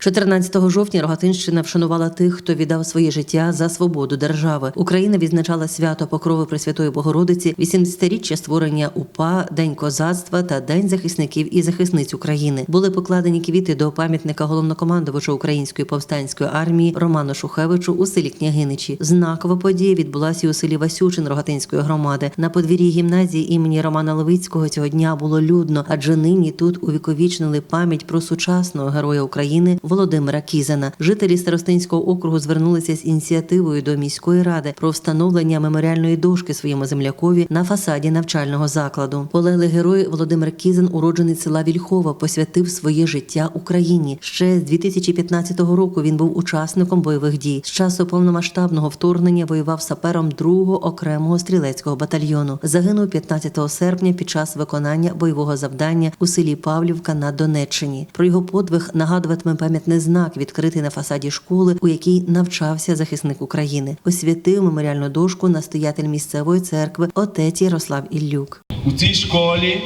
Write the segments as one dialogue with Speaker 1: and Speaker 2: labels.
Speaker 1: 14 жовтня Рогатинщина вшанувала тих, хто віддав своє життя за свободу держави. Україна відзначала свято Покрови Пресвятої Богородиці, 80-річчя створення УПА, День козацтва та День захисників і захисниць України. Були покладені квіти до пам'ятника головнокомандувача Української повстанської армії Роману Шухевичу у селі Княгиничі. Знакова подія відбулася у селі Васючин Рогатинської громади. На подвір'ї гімназії імені Романа Левицького цього дня було людно, адже нині тут увіковічнили пам'ять про сучасного героя України Володимира Кізана. Жителі Старостинського округу звернулися з ініціативою до міської ради про встановлення меморіальної дошки своєму землякові на фасаді навчального закладу. Полеглий герой Володимир Кізан, уроджений села Вільхова, посвятив своє життя Україні. Ще з 2015 року він був учасником бойових дій. З часу повномасштабного вторгнення воював сапером 2-го окремого стрілецького батальйону. Загинув 15 серпня під час виконання бойового завдання у селі Павлівка на Донеччині. Про його подвиг нагадуватиме пам'ятний знак, відкритий на фасаді школи, у якій навчався захисник України. Освятив меморіальну дошку настоятель місцевої церкви отець Ярослав Іллюк.
Speaker 2: У цій школі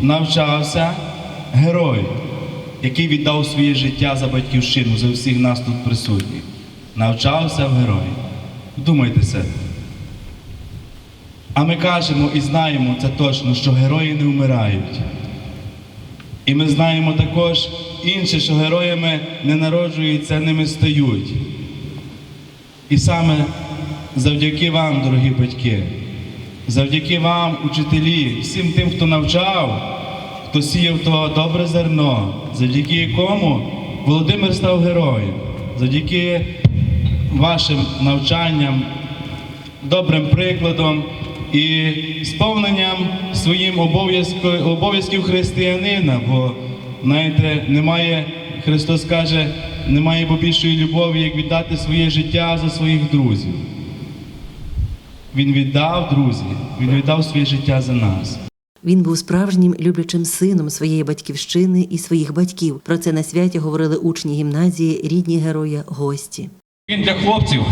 Speaker 2: навчався герой, який віддав своє життя за батьківщину, за всіх нас тут присутніх. Навчався в герої. Думайте А ми кажемо і знаємо це точно, що герої не вмирають. І ми знаємо також інше, що героями не народжуються, ними стають. І саме завдяки вам, дорогі батьки, завдяки вам, учителі, всім тим, хто навчав, хто сіяв то добре зерно, завдяки якому Володимир став героєм, завдяки вашим навчанням, добрим прикладом і сповненням своїм обов'язків християнина. Бо, знаєте, немає, Христос каже, немає бо більшої любові, як віддати своє життя за своїх друзів. Він віддав друзі, він віддав своє життя за нас.
Speaker 1: Він був справжнім люблячим сином своєї батьківщини і своїх батьків. Про це на святі говорили учні гімназії, рідні героя, гості.
Speaker 3: Він для хлопців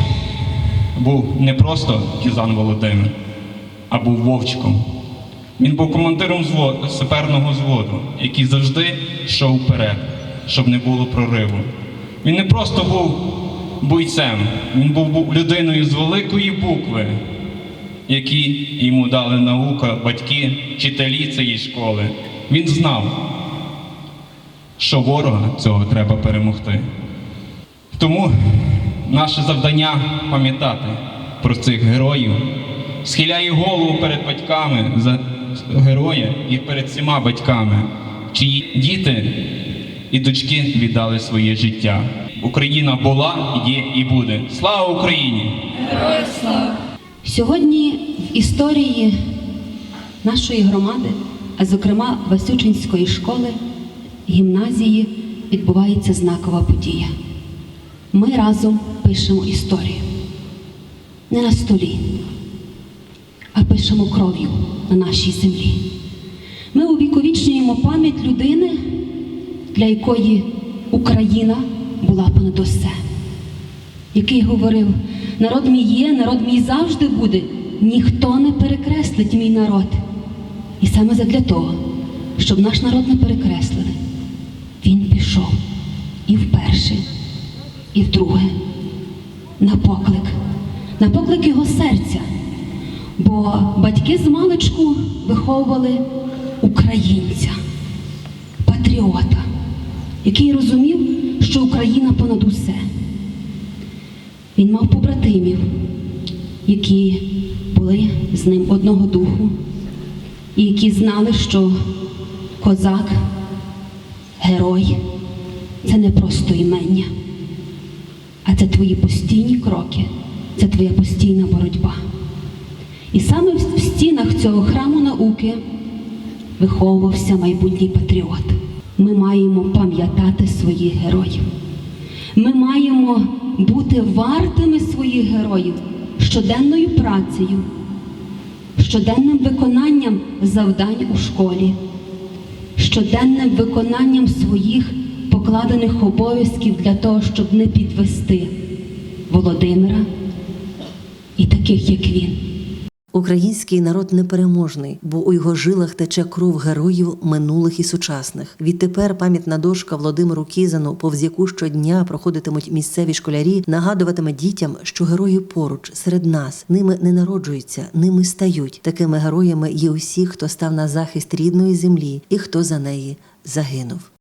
Speaker 3: був не просто Кізан Володимир, а був вовчиком. Він був командиром зводу, саперного взводу, який завжди йшов вперед, щоб не було прориву. Він не просто був бойцем, він був людиною з великої букви, які йому дали наука, батьки, вчителі цієї школи. Він знав, що ворога цього треба перемогти. Тому наше завдання пам'ятати про цих героїв. Схиляю голову перед батьками за героя і перед всіма батьками, чиї діти і дочки віддали своє життя. Україна була, є і буде. Слава Україні! слава!
Speaker 4: Сьогодні в історії нашої громади, а зокрема Васючинської школи, гімназії, відбувається знакова подія. Ми разом пишемо історію. Не на столі, а пишемо кров'ю на нашій землі. Ми увіковічнюємо пам'ять людини, для якої Україна була понад усе який говорив: народ мій є, народ мій завжди буде, ніхто не перекреслить мій народ. І саме задля того, щоб наш народ не перекреслили, він пішов і вперше, і вдруге на поклик, на поклик його серця. Бо батьки з маличку виховували українця, патріота, який розумів, що Україна понад усе. Він мав побратимів, які були з ним одного духу, і які знали, що козак, герой це не просто імення, а це твої постійні кроки, це твоя постійна боротьба. І саме в стінах цього храму науки виховувався майбутній патріот. Ми маємо пам'ятати своїх героїв. Ми маємо бути вартими своїх героїв щоденною працею, щоденним виконанням завдань у школі, щоденним виконанням своїх покладених обов'язків для того, щоб не підвести Володимира і таких, як він.
Speaker 1: Український народ непереможний, бо у його жилах тече кров героїв минулих і сучасних. Відтепер пам'ятна дошка Володимиру Кізану, повз яку щодня проходитимуть місцеві школярі, нагадуватиме дітям, що герої поруч серед нас ними не народжуються, ними стають. Такими героями є усі, хто став на захист рідної землі і хто за неї загинув.